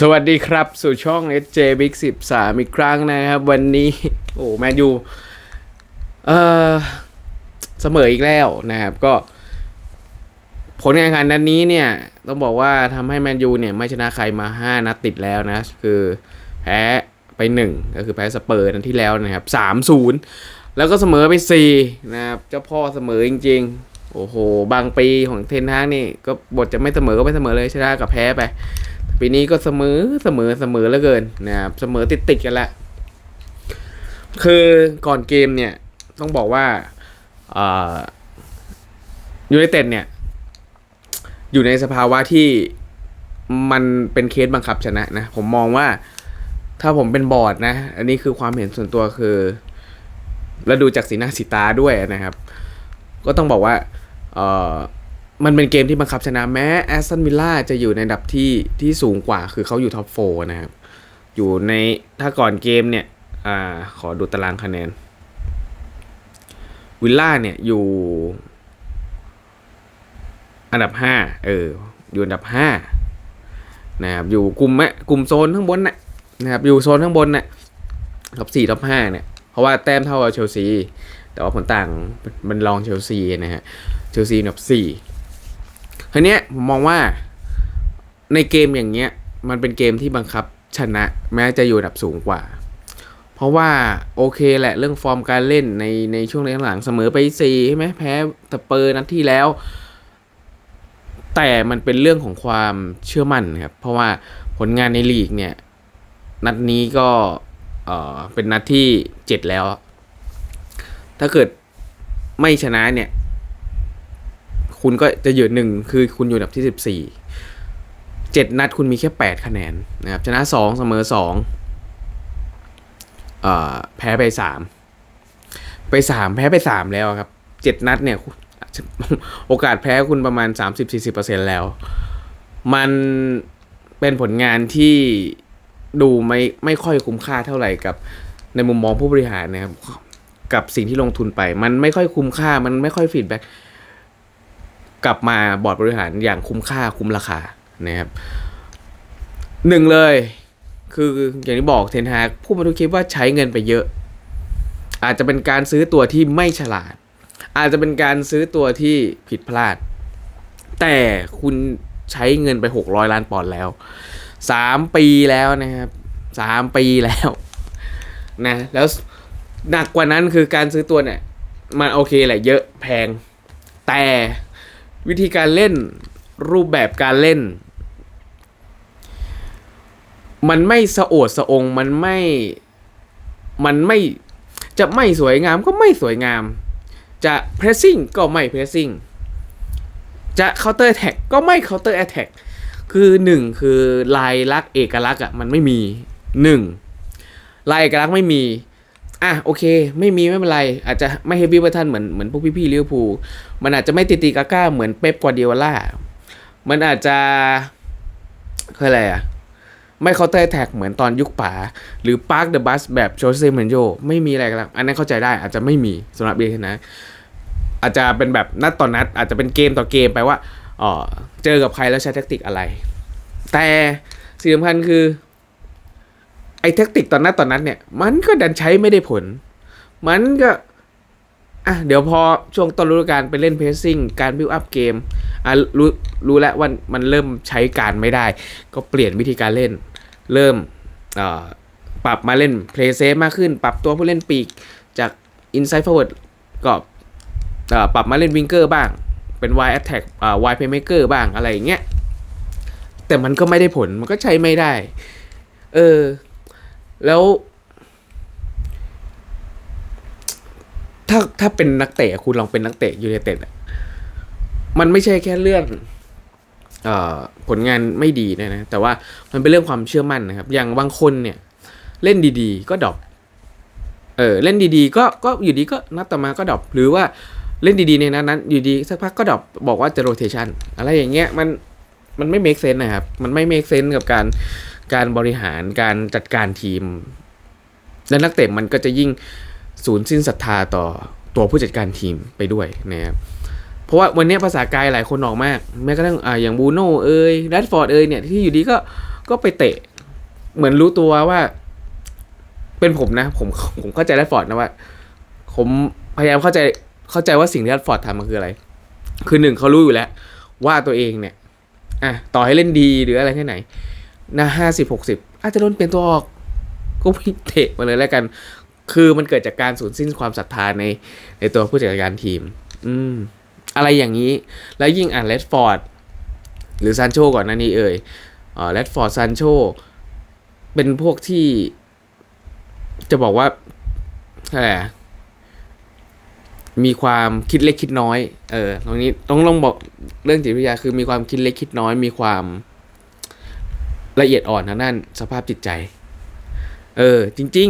สวัสดีครับสู่ช่อง SJ Big 13 อีกครั้งนะครับ วันนี้ โอ้แมนยูเออเสมออีกแล้วนะครับ ก็ ผลงานการนัดนี้เนี่ย ต้องบอกว่าทำให้แมนยูเนี่ย ไม่ชนะใครมา 5 นัดติดแล้วนะ คือแพ้ไป 1 ก็คือแพ้สเปอร์นัดที่แล้วนะครับ 3-0 แล้วก็เสมอไป 4 นะครับ เจ้าพ่อเสมอจริง ๆ โอ้โห บางปีของเทนฮากนี่ ก็บทจะไม่เสมอก็ไม่เสมอเลยชนะกับแพ้ไป ปีนี้ก็เสมอเสมอเสมอเหลือเกินนะครับเสมอติดติดกันละคือก่อนเกมเนี่ยต้องบอกว่ายูไนเต็ดเนี่ย อยู่ในสภาวะที่มันเป็นเคสบังคับชนะนะ ผมมองว่าถ้าผมเป็นบอร์ดนะ อันนี้คือความเห็นส่วนตัวคือแล้วดูจากสีหน้าสีตาด้วยนะครับ ก็ต้องบอกว่าเอ มันเป็นเกมที่บังคับชนะแม้แอสตันวิลล่าจะอยู่ในอันดับที่ที่สูงกว่าคือเขาอยู่ท็อปโฟนะครับ อยู่ในถ้าก่อนเกมเนี่ยอ่าขอดูตารางคะแนน วิลล่าเนี่ยอยู่อันดับห้าเออ อยู่อันดับห้านะครับอยู่กลุ่มอะกลุ่มโซนข้างบนน่ะนะครับอยู่โซนข้างบนน่ะท็อปสี่ท็อปห้าเนี่ยเพราะว่าแต้มเท่ากับเชลซีแต่ว่าผลต่างมันรองเชลซีนะฮะเชลซีอันดับสี่ ทีเนี้ยผมมองว่าในเกมอย่างเงี้ย มันเป็นเกมที่บังคับชนะ แม้จะอยู่อันดับสูงกว่า เพราะว่าโอเคแหละเรื่องฟอร์มการเล่นในในช่วงหลังๆเสมอไปสี่ใช่ไหมแพ้สเปอร์นัดที่แล้ว แต่มันเป็นเรื่องของความเชื่อมั่นครับ เพราะว่าผลงานในลีกเนี่ย นัดนี้ก็เออเป็นนัดที่เจ็ดแล้ว ถ้าเกิดไม่ชนะเนี่ย คุณก็จะอยู่หนึ่งคือคุณอยู่อันดับที่สิบสี่เจ็ดนัดคุณมีแค่แปดคะแนนนะครับชนะสองเสมอสองเอ่อแพ้ไปสามไปสามแพ้ไปสามแล้วครับเจ็ดนัดเนี่ยโอกาสแพ้คุณประมาณสามสิบสี่สิบเปอร์เซ็นแล้ว มันเป็นผลงานที่ดูไม่ไม่ค่อยคุ้มค่าเท่าไหร่กับในมุมมองผู้บริหารนะครับกับสิ่งที่ลงทุนไป มันไม่ค่อยคุ้มค่ามันไม่ค่อยฟีดแบ็ก กลับมาบอร์ดบริหารอย่างคุ้มค่าคุ้มราคานะครับหนึ่งเลย คืออย่างที่บอกเทนฮากพูดมาทุกคลิปว่าใช้เงินไปเยอะ อาจจะเป็นการซื้อตัวที่ไม่ฉลาด อาจจะเป็นการซื้อตัวที่ผิดพลาด แต่คุณใช้เงินไปหกร้อยล้านปอนด์แล้วสามปีแล้วนะครับสามปีแล้วนะแล้วหนักกว่านั้นคือการซื้อตัวเนี่ย มันโอเคแหละเยอะแพง แต่ วิธีการเล่นรูปแบบการเล่น มันไม่สะโอดสะองมันไม่มันไม่จะไม่สวยงามก็ไม่สวยงาม จะ pressing ก็ไม่ pressing จะ counter attack ก็ไม่ counter attack คือหนึ่งคือลายลักษณ์เอกลักษณ์อะมันไม่มีหนึ่งลายเอกลักษณ์ไม่มี อะโอเค ไม่มีไม่เป็นไร อาจจะไม่เฮฟวี่เวอร์ทันเหมือนเหมือนพวกพี่ๆลิเวอร์พูลมันอาจจะไม่ติตีกาก้าเหมือนเป๊ปกวาร์ดิโอล่ามันอาจจะคืออะไรอะไม่เคาน์เตอร์แท็กเหมือนตอนยุคป๋าหรือปาร์คเดอะบัสแบบโชเซเมนโยไม่มีอะไรกันแล้วอันนั้นเข้าใจได้อาจจะไม่มีสำหรับเบียนะ อาจจะเป็นแบบนัดต่อนนัด อาจจะเป็นเกมต่อเกมไปว่าอ๋อเจอกับใครแล้วใช้แทคติกอะไร แต่สิ่งสำคัญคือ ไอ้แทคติกตอนนัดตอนนั้นเนี่ย มันก็ดันใช้ไม่ได้ผล มันก็ อะ เดี๋ยวพอช่วงต้นฤดูกาลไปเล่นเพสซิ่งการบิวอัพเกม อะรู้รู้แล้วว่ามันเริ่มใช้การไม่ได้ ก็เปลี่ยนวิธีการเล่น เริ่มอ่อปรับมาเล่นเพลย์เซฟมากขึ้น ปรับตัวผู้เล่นปีกจากอินไซ d ์ f อร์เวิร์ดก็อ่อปรับมาเล่นวิงเกอร์บ้าง เป็น wide attack อ่า wide playmaker บ้างอะไรอย่างเงี้ยแต่มันก็ไม่ได้ผลมันก็ใช้ไม่ได้ เออ แล้ว ถ้าถ้าเป็นนักเตะคุณลองเป็นนักเตะยูไนเต็ดอะมันไม่ใช่แค่เรื่องออผลงานไม่ดีนะนะ แต่ว่ามันเป็นเรื่องความเชื่อมั่นนะครับ อย่างบางคนเนี่ย เล่นดีๆ ก็ดรอปเออเล่นดีๆ ก็ก็อยู่ดีก็นัดต่อมาก็ดรอปหรือว่าเล่นดีๆในนั้นนั้น อยู่ดีสักพักก็ดรอปบอกว่าจะโรเทชันอะไรอย่างเงี้ยมันมันไม่ make sense นะครับ มันไม่ make sense กับการ การบริหารการจัดการทีม และนักเตะมันก็จะยิ่งสูญสิ้นศรัทธาต่อตัวผู้จัดการทีมไปด้วยนะครับเพราะว่าวันนี้ภาษากายหลายคนออกมากแม้กระทั่งออย่างบูโน่เอยแรดฟอร์ดเอยเนี่ยที่อยู่ดีก็ก็ไปเตะ เหมือนรู้ตัวว่า เป็นผมนะ ผมผมเข้าใจแรดฟอร์ดนะว่า ผมพยายามเข้าใจเข้าใจว่าสิ่งที่แรดฟอร์ดทำมันคืออะไร คือหนึ่งเขารู้อยู่แล้ว ว่าตัวเองเนี่ยอะต่อให้เล่นดีหรืออะไรแค่ไหน นะห้าสิบหกสิบอาจจะโดนเปลี่ยนตัวออก ก็ไม่เตะมาเลยแล้วกัน คือมันเกิดจากการสูญสิ้นความศรัทธาในในตัวผู้จัดการทีม อืม อะไรอย่างนี้ แล้วยิ่งอ่านเลดฟอร์ดหรือซานโชก่อนหน้านี้เอ่ยเอ่อเลดฟอร์ดซานโชเป็นพวกที่จะบอกว่าอะไรมีความคิดเล็กคิดน้อย เออ ตรงนี้ต้องลองบอกเรื่องจิตวิทยาคือมีความคิดเล็กคิดน้อย มีความ ละเอียดอ่อนทางด้านสภาพจิตใจ เออ จริง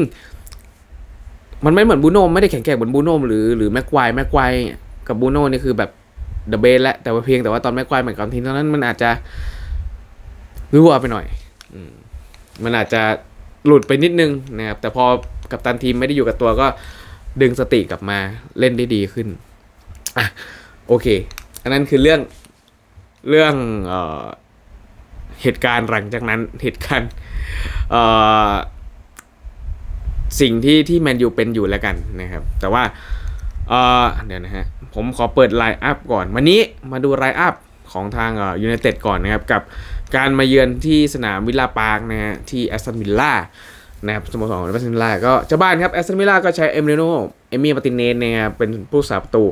ๆ มันไม่เหมือนบูโน่ไม่ได้แข็งแกร่งเหมือนบูโน่หรือหรือแม็กควายแม็กควายกับบูโน่นี่คือแบบเดอะเบสและแต่ว่าเพียงแต่ว่าตอนแม็กควายเหมือนกับทีมตอนนั้นมันอาจจะวิวไปหน่อยอืมมันอาจจะหลุดไปนิดนึงนะครับ แต่พอกับตันทีมไม่ได้อยู่กับตัวก็ดึงสติกลับมาเล่นได้ดีขึ้นอะโอเค อันนั้นคือเรื่องเรื่องเอ่อ เหตุการณ์หลังจากนั้นเหตุการณ์สิ่งที่ที่แมนยูเป็นอยู่แล้วกันนะครับ แต่ว่าเเดี๋ยวนะฮะผมขอเปิดไลน์อัพก่อน วันนี้มาดูไลน์อัพของทางยูไนเต็ดก่อนนะครับ กับการมาเยือนที่สนามวิลล่าพาร์คนะฮะที่แอสตันวิลล่านะครับสโมสรของแอสตันวิลล่าก็เจ้าบ้านครับแอสตันวิลล่าก็ใช้เอมเรโนเอมี่มาตินเนสนะครับเป็นผู้สาประตู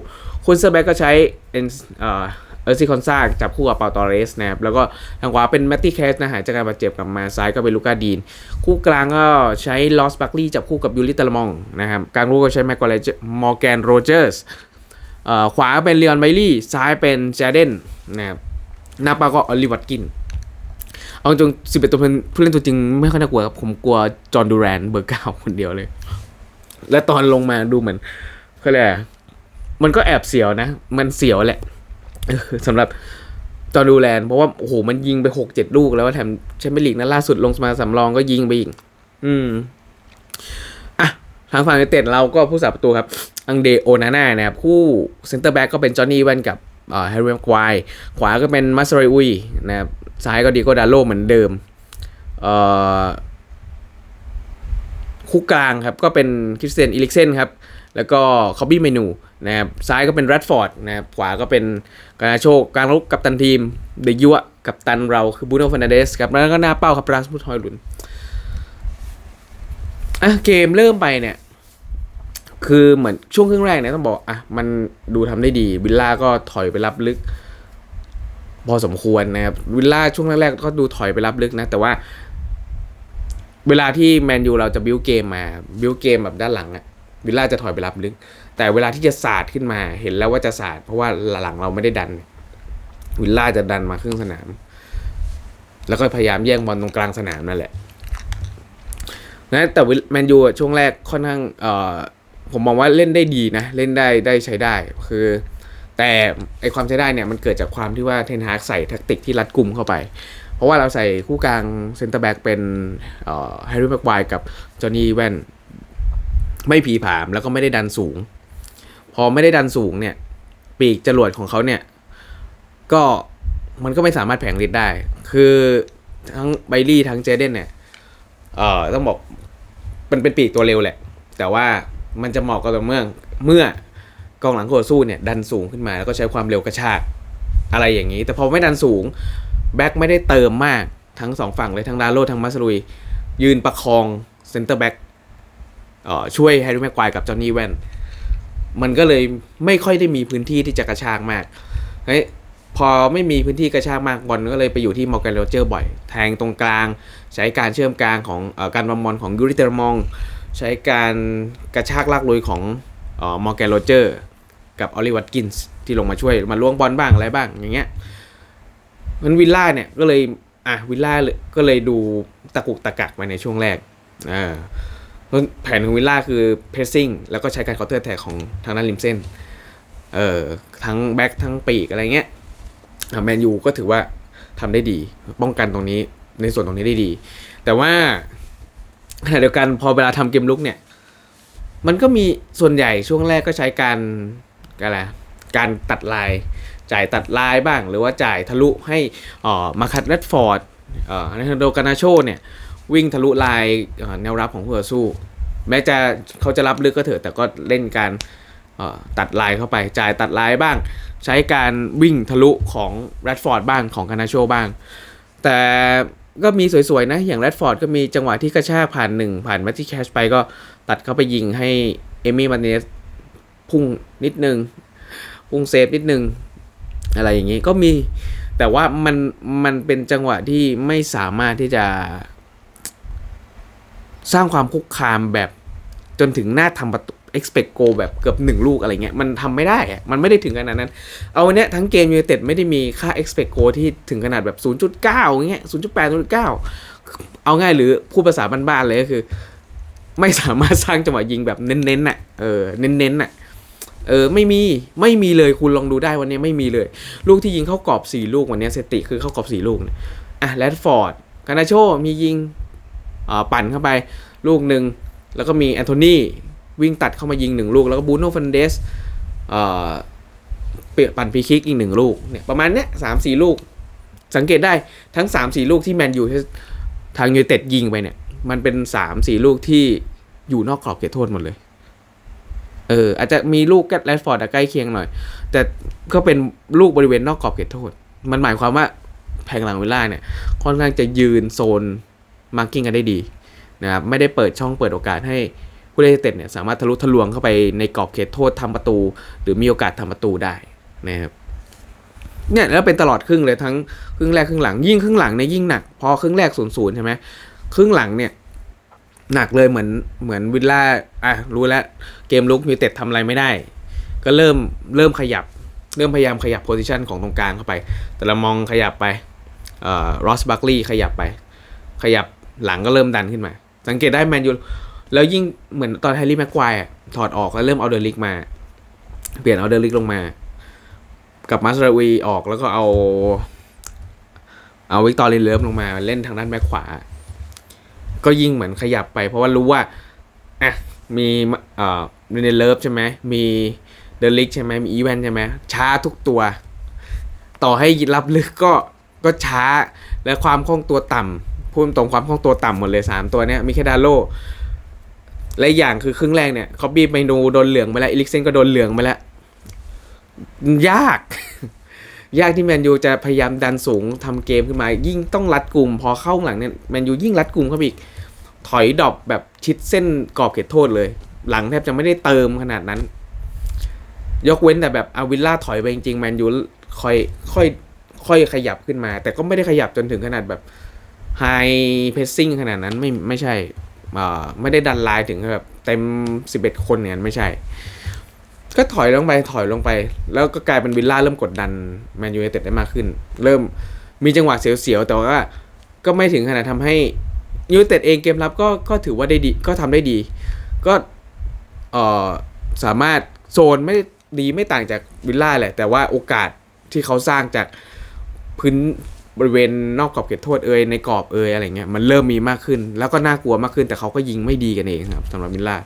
คุณเซอร์แบ็กก็ใช้เอ็นเอ่อ เออซิคอนซาจับคู่กับเปาตอเรสนะครับแล้วก็ทางขวาเป็นแมตตี้แคสนะหายจากการบาดเจ็บกลับมาซ้ายก็เป็นลูก้าดีน คู่กลางก็ใช้ลอสบัคลีย์จับคู่กับยูริตาลมองนะครับกลางรูก็ใช้แมกกอเลจมอร์แกนโรเจอร์สขวาเป็นเลออนไบลี่ซ้ายเป็นแจเดนนะครับหน้าปาก็ออลิวัตกินเอาจริงสิบเอ็ดตัวผู้เล่นตัวจริงไม่ค่อยน่ากลัวครับผมกลัวจอห์นดูแรนเบอร์เก้าคนเดียวเลย และตอนลงมาดูเหมือนเขาเรียกอะมันก็แอบเสียวนะ มันเสียวแหละ สำหรับจอห์ดูแลนเพราะว่าโอ้โหมันยิงไปหกเจ็ดลูกแล้วแถมแชมเปี้ยนลีกนั้นล่าสุดลงมาสำรองก็ยิงไปอีก อืมอะทางฝั่งยูไนเต็ดเราก็ผู้สาประตูครับ อังเดโอนาน่านะครับคู่เซนเตอร์แบ็กก็เป็นจอห์นนี่แวนกับเอ่อแฮร์รี่มควายขวาก็เป็นมัสเตอร์อุยนะครับซ้ายก็ดีโกดาโลเหมือนเดิมเอ่อคู่กลางครับก็เป็นคริสเตียนอิลิกเซนครับ แล้วก็คอบบี้เมนูนะครับซ้ายก็เป็นแรดฟอร์ดนะครับขวาก็เป็นกานาโชกลางรุกกับตันทีมเดยุะกับตันเราคือบูโนฟ r นเดสครับแล้วก็หน้าเป้าครับราสมุทอยลุนอะเกมเริ่มไปเนี่ย คือเหมือนช่วงครึ่งแรกเนี่ยต้องบอกอะมันดูทำได้ดีวิลล่าก็ถอยไปรับลึก พอสมควรนะครับวิลล่าช่วงแรกๆก็ดูถอยไปรับลึกนะ แต่ว่า เวลาที่แมนยูเราจะบิวเกมมาบิวเกมแบบด้านหลังอะ วิลล่าจะถอยไปรับลึก แต่เวลาที่จะสาดขึ้นมาเห็นแล้วว่าจะสาดเพราะว่าหลังเราไม่ได้ดัน วิลล่าจะดันมาครึ่งสนาม แล้วก็พยายามแย่งบอลตรงกลางสนามนั่นแหละนะแต่แมนยูช่วงแรกค่อนข้างเอ่อผมมองว่าเล่นได้ดีนะ เล่นได้ได้ใช้ได้คือ แต่ไอความใช้ได้เนี่ยมันเกิดจากความที่ว่าเทนฮากใส่แทคติกที่รัดกุมเข้าไป เพราะว่าเราใส่คู่กลางเซนเตอร์แบ็กเป็นเอ่อแฮร์รี่แม็กควกับจอห์นนี่แวน ไม่ผีผามแล้วก็ไม่ได้ดันสูง พอไม่ได้ดันสูงเนี่ย ปีกจรวดของเขาเนี่ย ก็มันก็ไม่สามารถแผงฤทธิ์ได้ คือทั้งไบลี่ทั้งเจเดนเนี่ย เอ่อต้องบอกมันเป็นปีกตัวเร็วแหละ แต่ว่ามันจะเหมาะกับตัวเมื่อเมื่อกองหลังคู่ต่อสู้เนี่ย ดันสูงขึ้นมาแล้วก็ใช้ความเร็วกระชากอะไรอย่างนี้ แต่พอไม่ดันสูงแบ็คไม่ได้เติมมากทั้งสองฝั่งเลยทั้งดาโลทั้งมัสลุย ยืนประคองเซนเตอร์แบ็ก ช่วยแฮร์รี่แม็กควายกับจอห์นนี่แวนมันก็เลยไม่ค่อยได้มีพื้นที่ที่จะกระชากมากเฮ้ยพอไม่มีพื้นที่กระชากมากบอลก็เลยไปอยู่ที่มอร์แกนโรเจอร์บ่อย แทงตรงกลาง ใช้การเชื่อมกลางของอการบอลบอลของยูริเตอร์มอง ใช้การกระชากลากลุยของมอร์แกนโรเจอร์กับออลิวัตกินส์ที่ลงมาช่วยมาล้วงบอลบ้างอะไรบ้างอย่างเงี้ยมันวิลล่าเนี่ยก็เลยอะวิลล่าเลยก็เลยดูตะกุกตะกักไปในช่วงแรกอ่า แผนของวิลล่าคือเพรสซิ่งแล้วก็ใช้การเคาน์เตอร์แท็กของทางด้านริมเส้น เอ่อทั้งแบ็คทั้งปีกอะไรเงี้ยแมนยูก็ถือว่าทำได้ดี ป้องกันตรงนี้ในส่วนตรงนี้ได้ดี แต่ว่าขณะเดียวกันพอเวลาทำเกมลุกเนี่ย มันก็มีส่วนใหญ่ช่วงแรกก็ใช้การอะไรการตัดลาย จ่ายตัดลายบ้าง หรือว่าจ่ายทะลุให้อ่อมาคัดแรดฟอร์ดเอ่ออเลฮันโดกานาโชเนี่ย วิ่งทะลุลายแนวรับของคู่ต่อสู้ แม้จะเขาจะรับลึกก็เถอะแต่ก็เล่นการตัดลายเข้าไปจ่ายตัดลายบ้าง ใช้การวิ่งทะลุของแรดฟอร์ดบ้างของกานาโชบ้าง แต่ก็มีสวยๆนะ อย่างแรดฟอร์ดก็มีจังหวะที่กระชากผ่านหนึ่งผ่านแมตติแคชไปก็ตัดเข้าไปยิงให้เอมี่มาเนสพุ่งนิดนึง พุ่งเซฟนิดนึง อะไรอย่างนี้ก็มีแต่ว่ามันมันเป็นจังหวะที่ไม่สามารถที่จะ สร้างความคุกคามแบบจนถึงหน้าทำประตู expect go แบบเกือบหนึ่งลูกอะไรเงี้ยมันทำไม่ได้อะมันไม่ได้ถึงขนาดนั้น เอาเนี้ยทั้งเกมยู i นเต็ดไม่ได้มีค่า expect go ที่ถึงขนาดแบบ 0.9อย่างเงี้ย0.8 0.9 เอาง่ายหรือพูดภาษาบ้านๆเลยก็คือ ไม่สามารถสร้างจังหวะยิงแบบเน้นๆน่ะเออเน้นๆน่ะเออไม่มีไม่มีเลยคุณลองดูได้วันนี้ไม่มีเลย ลูกที่ยิงเข้ากรอบสี่ลูกวันนี้สติคือเข้ากรอบสี่ลูกเนี่ยอะแรดฟอร์ดกานาโชมียิง ปั่นเข้าไปลูกหนึ่งแล้วก็มีแอนโทนีวิ่งตัดเข้ามายิงหนึ่งลูก แล้วก็บูโน่ฟันเดสเปียปั่นฟรีคิกอีกหนึ่งลูกเนี่ยประมาณเนี้ยสามสี่ลูก สังเกตได้ทั้งสามสี่ลูกที่แมนยูทางยูเต็ดยิงไปเนี่ย มันเป็นสามสี่ลูกที่อยู่นอกกรอบเขตโทษหมดเลย เออ อาจจะมีลูกแกตแรดฟอร์ดอะใกล้เคียงหน่อย แต่ก็เป็นลูกบริเวณนอกกรอบเขตโทษ มันหมายความว่าแผงหลังวิลล่าเนี่ยค่อนข้างจะยืนโซน มาร์กิ้งกันได้ดีนะครับไม่ได้เปิดช่องเปิดโอกาสให้ผู้เล่นเต็ดเนี่ยสามารถทะลุทะลวงเข้าไปในกรอบเขตโทษทำประตู หรือมีโอกาสทำประตูได้นะครับเนี่ยแล้วเป็นตลอดครึ่งเลยทั้งครึ่งแรกครึ่งหลังยิ่งครึ่งหลังเนี่ยยิ่งหนัก พอครึ่งแรกศูนย์ศูนย์ใช่ไหมครึ่งหลังเนี่ยหนักเลยเหมือนเหมือนวิลล่าอะรู้แล้วเกมลุกมีเต็ดทำอะไรไม่ได้ ก็เริ่มเริ่มขยับ เริ่มพยายามขยับโพซิชันของตรงกลางเข้าไป แต่ละมองขยับไปเอ่อรอสบัคลีย์ขยับไป ขยับ หลังก็เริ่มดันขึ้นมา สังเกตได้แมนยูแล้วยิ่งเหมือนตอนแฮร์รี่แม็กควายถอดออกแล้วเริ่มเอาเดลิกมา เปลี่ยนเอาเดลิกลงมา กับมาสราวีออกแล้วก็เอาเอาวิกตอร์ลินเลิฟลงมาเล่นทางด้านแบ็คขวา ก็ยิ่งเหมือนขยับไป เพราะว่ารู้ว่าอะมีเอ่อเรนเลิฟใช่ไหมมีเดลิกใช่ไหมมีอีแวนใช่ไหมช้าทุกตัว ต่อให้รับลึกก็ก็ช้าและความคล่องตัวต่ำ พูดตรงความคล่องตัวต่ำหมดเลยสามตัวเนี้ยมิเคดาโลและอีกอย่างคือครึ่งแรกเนี่ยคอบบี้เมนูโดนเหลืองไปแล้วอิลิกเซนก็โดนเหลืองไปแล้ว ยาก ยากที่แมนยูจะพยายามดันสูงทำเกมขึ้นมา ยิ่งต้องรัดกลุ่ม พอเข้าหลังเนี่ยแมนยูยิ่งรัดกลุ่มเข้าไปอีก ถอยดรอปแบบชิดเส้นกรอบเขตโทษเลย หลังแทบจะไม่ได้เติมขนาดนั้น ยกเว้นแต่แบบอาวิลล่าถอยไปจริงๆแมนยูค่อยค่อยค่อยขยับขึ้นมา แต่ก็ไม่ได้ขยับจนถึงขนาดแบบ ไฮเพสซิ่งขนาดนั้นไม่ไม่ใช่อ่าไม่ได้ดันไลน์ถึงแบบเต็ม 11 คนเนี่ยไม่ใช่ ก็ถอยลงไปถอยลงไป แล้วก็กลายเป็นวิลล่าเริ่มกดดันแมนยูไนเต็ดได้มากขึ้น เริ่มมีจังหวะเสียวๆ แต่ว่าก็ไม่ถึงขนาดทำให้ยูไนเต็ดเองเกมรับก็ก็ถือว่าได้ดีก็ทำได้ดี ก็เออสามารถโซนไม่ดีไม่ต่างจากวิลล่าแหละ แต่ว่าโอกาสที่เขาสร้างจากพื้น บริเวณนอกกรอบเขตโทษเอยในกรอบเอยอะไรเงี้ยมันเริ่มมีมากขึ้น แล้วก็น่ากลัวมากขึ้น แต่เขาก็ยิงไม่ดีกันเองครับสำหรับวิลล่า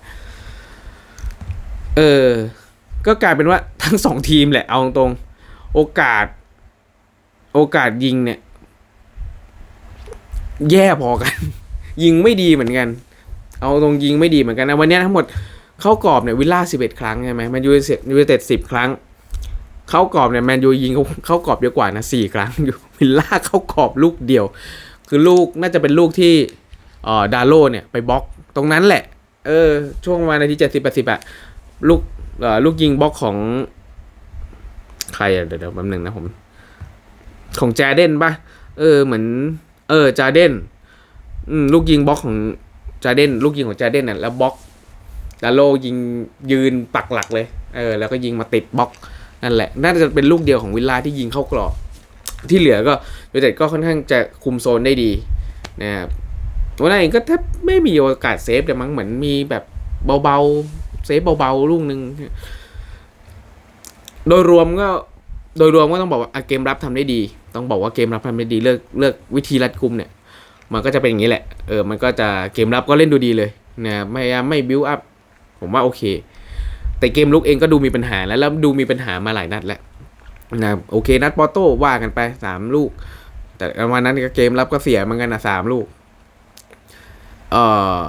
เออ ก็กลายเป็นว่าทั้งสองทีมแหละเอาตรงโอกาส โอกาสยิงเนี่ย แย่พอกัน ยิงไม่ดีเหมือนกัน เอาตรงยิงไม่ดีเหมือนกันนะวันนี้ทั้งหมดเข้ากรอบเนี่ยวิลล่าสิบเอ็ดครั้งใช่ไหมแมนยูเต็ดยูเต็ดสิบครั้ง เข้ากรอบเนี่ยแมนยูยิงเขาเข้ากรอบเยอะกว่านะสี่ครั้งอยู่ วิลล่าเข้ากรอบลูกเดียว คือลูกน่าจะเป็นลูกที่เอ่อดาโลเนี่ยไปบล็อกตรงนั้นแหละ เออ ช่วงประมาณนาทีเจ็ดสิบแปดสิบอะลูกเออลูกยิงบล็อกของ ใครอะเดี๋ยวเดี๋ยวแป๊บนึงนะผม ของจาเดนปะเออเหมือน เออจาเดนลูกยิงบล็อกของจาเดนลูกยิงของจาเดนน่ะแล้วบล็อกดาโลยิงยืนปักหลักเลย เออ แล้วก็ยิงมาติดบล็อกนั่นแหละ น่าจะเป็นลูกเดียวของวิลล่าที่ยิงเข้ากรอบ ที่เหลือก็ยูไนเต็ดก็ค่อนข้างจะคุมโซนได้ดีนะครับวันนั้นเองก็แทบไม่มีโอกาสเซฟแต่มั้งเหมือนมีแบบเบาๆ เซฟเบาๆ ลูกหนึ่งโดยรวมก็โดยรวมก็ต้องบอกว่าเกมรับทำได้ดี ต้องบอกว่าเกมรับทำได้ดีเลือกเลือกวิธีรัดกุมเนี่ย มันก็จะเป็นอย่างนี้แหละ เออ มันก็จะเกมรับก็เล่นดูดีเลยนะไม่ไม่บิวอัพผมว่าโอเค แต่เกมลุกเองก็ดูมีปัญหาแล้วแล้วดูมีปัญหามาหลายนัดแล้ว นะโอเคนัดปอโต้ว่ากันไปสามลูก แต่วันนั้นก็เกมรับก็เสียเหมือนกันนะสามลูก เออ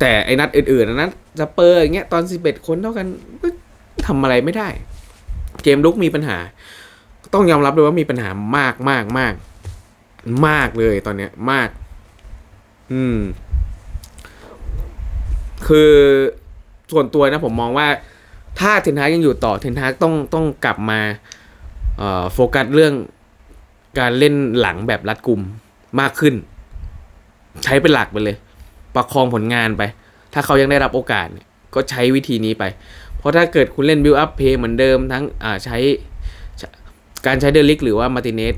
แต่ไอ้นัดอื่นๆนะนัดสเปอร์อย่างเงี้ยตอนสิบเอ็ดคนเท่ากันทำอะไรไม่ได้ เกมลุกมีปัญหา ต้องยอมรับเลยว่ามีปัญหามากมากมากมากเลยตอนเนี้ยมาก อืม คือส่วนตัวนะผมมองว่า ถ้าเทนฮากยังอยู่ต่อเทนฮากต้องต้องกลับมาโฟกัสเรื่องการเล่นหลังแบบรัดกุมมากขึ้น ใช้เป็นหลักไปเลย ประคองผลงานไป ถ้าเขายังได้รับโอกาสก็ใช้วิธีนี้ไป เพราะถ้าเกิดคุณเล่นบิ i อัพเพย์เหมือนเดิมทั้งใช้ใช้การใช้เดลิกหรือว่ามาติเนส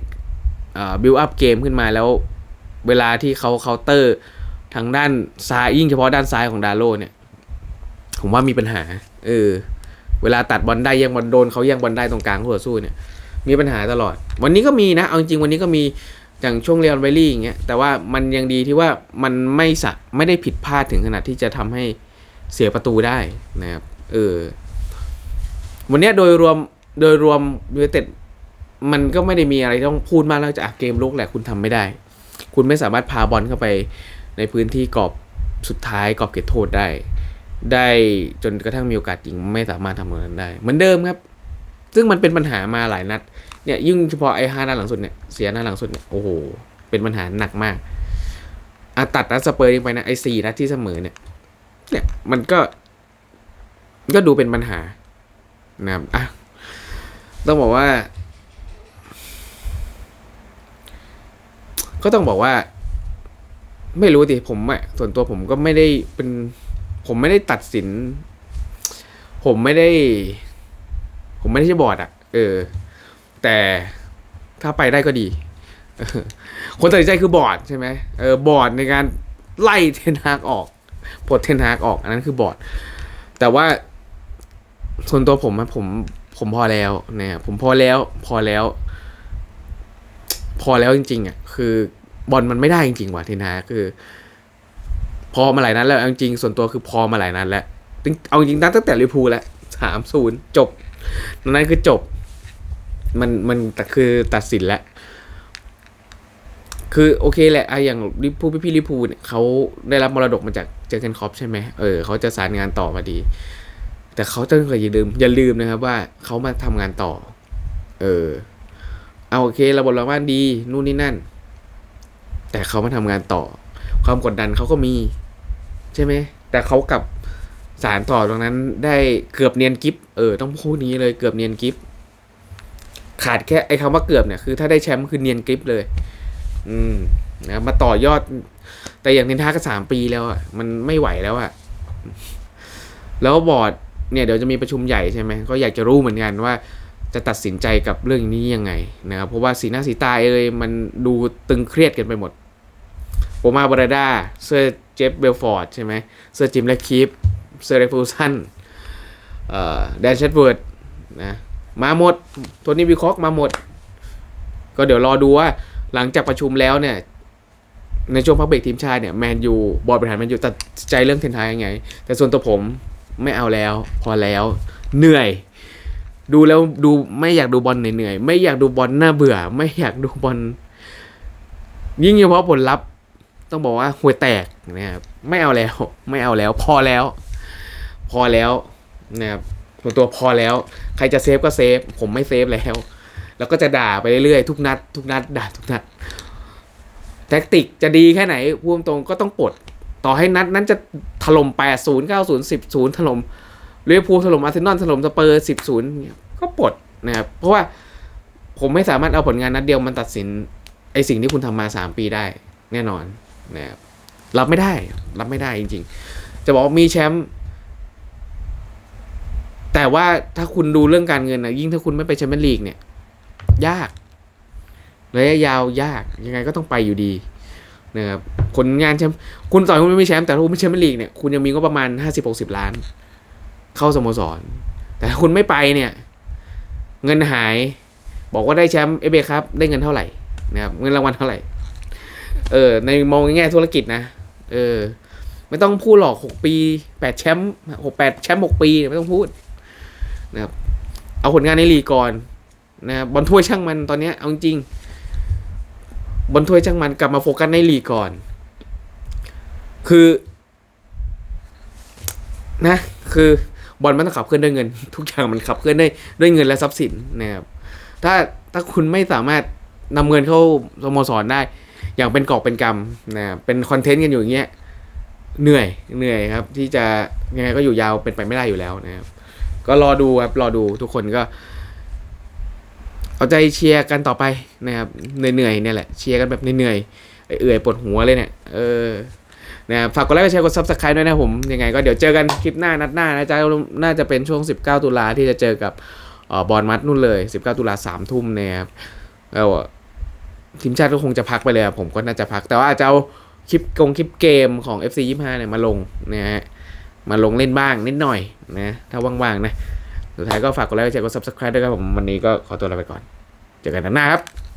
บิ i อัพเกมขึ้นมาแล้วเวลาที่เขาเคาน์เตอร์ทางด้านซ้ายยิ่งเฉพาะด้านซ้ายของดาโลเนี่ย ผมว่ามีปัญหา เออ เวลาตัดบอลได้ยังบอลโดนเขายังบอลได้ตรงกลางคู่ต่อสู้เนี่ย มีปัญหาตลอด วันนี้ก็มีนะ เอาจริงวันนี้ก็มีอย่างช่วงเรียนไวลี่อย่างเงี้ย แต่ว่ามันยังดีที่ว่ามันไม่สะไม่ได้ผิดพลาดถึงขนาดที่จะทำให้เสียประตูได้นะครับ เออ วันนี้โดยรวมโดยรวมยูไนเต็ดมันก็ไม่ได้มีอะไรต้องพูดมากแล้วจากอะเกมลุกแหละคุณทำไม่ได้ คุณไม่สามารถพาบอลเข้าไปในพื้นที่กรอบสุดท้ายกรอบเขตโทษได้ ได้จนกระทั่งมีโอกาสยิงไม่สามารถทำตรงนั้นได้ เหมือนเดิมครับ ซึ่งมันเป็นปัญหามาหลายนัด เนี่ยยิ่งเฉพาะไอ้ห้านัดหลังสุดเนี่ยเสียนัดหลังสุดเนี่ยโอ้โหเป็นปัญหาหนักมากอะตัดนัดสเปอร์ทิ้งไปนะไอ้สี่นัดที่เสมอเนี่ย เนี่ยมันก็ ก็ดูเป็นปัญหานะครับอะต้องบอกว่า ก็ต้องบอกว่า ไม่รู้ดิผมอะส่วนตัวผมก็ไม่ได้เป็น ผมไม่ได้ตัดสิน ผมไม่ได้ ผมไม่ได้ใช่บอร์ดอะเออ แต่ถ้าไปได้ก็ดีคนตัดสินใจคือบอร์ดใช่ไหมเออบอร์ดในการไล่เทนฮากออกปลดเทนฮากออก อันนั้นคือบอร์ด แต่ว่าส่วนตัวผมอะผมผมพอแล้วเนี่ยผมพอแล้ว พอแล้ว พอแล้วจริง ๆอะคือบอลมันไม่ได้จริงๆว่ะเทนฮากคือ พอมาหลายนัดแล้วเอาจริงส่วนตัวคือพอมาหลายนัดแล้วเอาจริงตั้งแต่ลิพูแล้วสามศูนย์จบนั้นคือจบ มันมันแต่คือตัดสินแล้วคือโอเคแหละไอะอย่างลิพูพี่พี่ลิพูเนี่ยเขาได้รับมรดกมาจากเจอเกนคอปใช่ไหมเออเขาจะสารงานต่อมาดี แต่เขาต้องอย่าลืม อย่าลืมนะครับว่าเขามาทำงานต่อ เออ เอาโอเคระบบหลังบ้านดี นู่นนี่นั่น แต่เขามาทำงานต่อ ความกดดันเขาก็มี ใช่ไหม แต่เขากับสารต่อตรงนั้นได้เกือบเนียนกิฟเออต้องพูดนี้เลยเกือบเนียนกิฟขาดแค่ไอ้คำว่าเกือบเนี่ยคือถ้าได้แชมป์คือเนียนกิฟเลย อืมนะมาต่อยอด แต่อย่างเทนทาก็สามปีแล้วอะมันไม่ไหวแล้วอะแล้วบอร์ดเนี่ยเดี๋ยวจะมีประชุมใหญ่ใช่ไหมก็อยากจะรู้เหมือนกันว่าจะตัดสินใจกับเรื่องนี้ยังไงนะครับเพราะว่าสีหน้าสีตาเอ้ยมันดูตึงเครียดกันไปหมด โอมาบราดาเซอร์เจฟเบลฟอร์ดใช่ไหมเซอร์จิมและคีฟเซอร์เรฟูสันเอ่อแดนเชดเวิร์ดนะมาหมดโทนี่วิคอกมาหมด ก็เดี๋ยวรอดูว่าหลังจากประชุมแล้วเนี่ยในช่วงพักเบรกทีมชาติเนี่ยแมนยูบอร์ดบริหารแมนยูตัดใจเรื่องเทนทายยังไง แต่ส่วนตัวผมไม่เอาแล้ว พอแล้ว เหนื่อย ดูแล้วดูไม่อยากดูบอลเหนื่อยไม่อยากดูบอลน่าเบื่อ ไม่อยากดูบอลยิ่งเฉพาะผลลัพธ์ ต้องบอกว่าหัวยแตกนะครับไม่เอาแล้วไม่เอาแล้วพอแล้ว พอแล้วนะครับส่วนตัวพอแล้ว ใครจะเซฟก็เซฟ ผมไม่เซฟแล้ว แล้วก็จะด่าไปเรื่อยๆทุกนัด ทุกนัดด่าทุกนัด แท็กติกจะดีแค่ไหนพูดตรงก็ต้องปลด ต่อให้นัดนั้นจะถล่ม 8 0 9 0 10 0ถล่มเวอร์พูลถล่มอาร์เซนอลถล่มสเปอร์10 0 ก็ปลดนะครับ เพราะว่าผมไม่สามารถเอาผลงานนัดเดียวมันตัดสินไอสิ่งที่คุณทำมา 3 ปีได้ แน่นอน นะครับรับไม่ได้รับไม่ได้จริง ๆ จะบอกว่ามีแชมป์แต่ว่าถ้าคุณดูเรื่องการเงินนะยิ่งถ้าคุณไม่ไปแชมเปี้ยนลีกเนี่ย ยากระยะยาวยากยังไงก็ต้องไปอยู่ดีนะครับผลงานแชมป์คุณต่อยคุณไม่มีแชมป์แต่ถ้าคุณไม่แชมเปี้ยนลีกเนี่ยคุณยังมีก็ประมาณห้าสิบหกสิบล้าน เข้าสโมสร แต่ถ้าคุณไม่ไปเนี่ย เงินหาย บอกว่าได้แชมป์เอเบครับได้เงินเท่าไหร่นะครับเงินรางวัลเท่าไหร่ เออ ในมองในแง่ธุรกิจนะ เออ ไม่ต้องพูดหรอกหกปีแปดแชมป์หกแปดแชมป์หกปีไม่ต้องพูดนะครับ เอาผลงานในลีก่อนนะบอลถ้วยช่างมันตอนนี้เอาจริงบนถ้วยช่างมันกลับมาโฟกัสในลีก่อน คือ นะ คือบอลมันต้องขับเคลื่อนด้วยเงิน ทุกอย่างมันขับเคลื่อนด้วยด้วยเงินและทรัพย์สินนะครับถ้าถ้าคุณไม่สามารถนำเงินเข้าสโมสรได้ อย่างเป็นกอบเป็นกำนะเป็นคอนเทนต์กันอยู่อย่างเงี้ยเหนื่อยเหนื่อยครับ ที่จะยังไงก็อยู่ยาวเป็นไปไม่ได้อยู่แล้วนะครับ ก็รอดูครับรอดูทุกคนก็ เอาใจเชียร์กันต่อไปนะครับเหนื่อยๆเนี่ยแหละเชียร์กันแบบเหนื่อยเอื่อยปวดหัวเลยเนี่ยเออนะฝากกดไลค์กดแชร์กดซับสไครต์ด้วยนะผม ยังไงก็เดี๋ยวเจอกันคลิปหน้านัดหน้านะจ๊ะน่าจะเป็นช่วง 19 ตุลาที่จะเจอกับออบอลมัดนู่นเลย 19 ตุลาสามทุ่มนะครับแล้ว ทีมชาติก็คงจะพักไปเลยผมก็น่าจะพัก แต่ว่าอาจจะเอาคลิปกงคลิปเกมของ FC 25เนี่ยมาลงนะฮะมาลงเล่นบ้างนิดหน่อยนะถ้าว่างๆนะสุดท้ายก็ฝากกดไลค์กดแชร์กด subscribe ด้วยครับผมวันนี้ก็ขอตัวลาไปก่อน เจอกันหน้าครับ